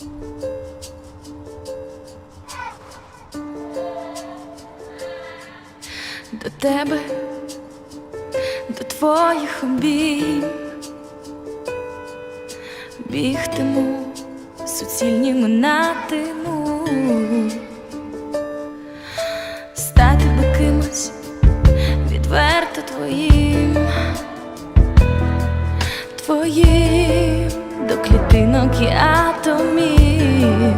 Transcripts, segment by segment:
До тебе, до твоїх обійм бігтиму, суцільні минатиму, стати би кимось відверто твоїм, твоїм. до клітинок і атомів.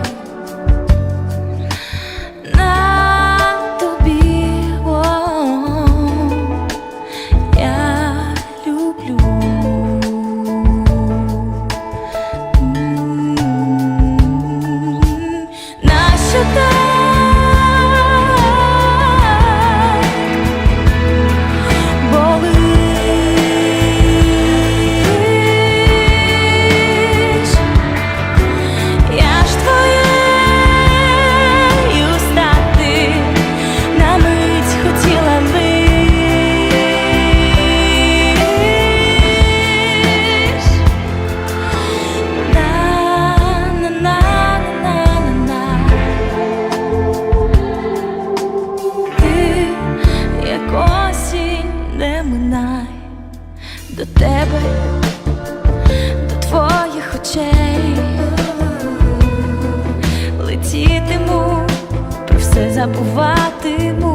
тебе до твоїх очей летітиму, про все забуватиму.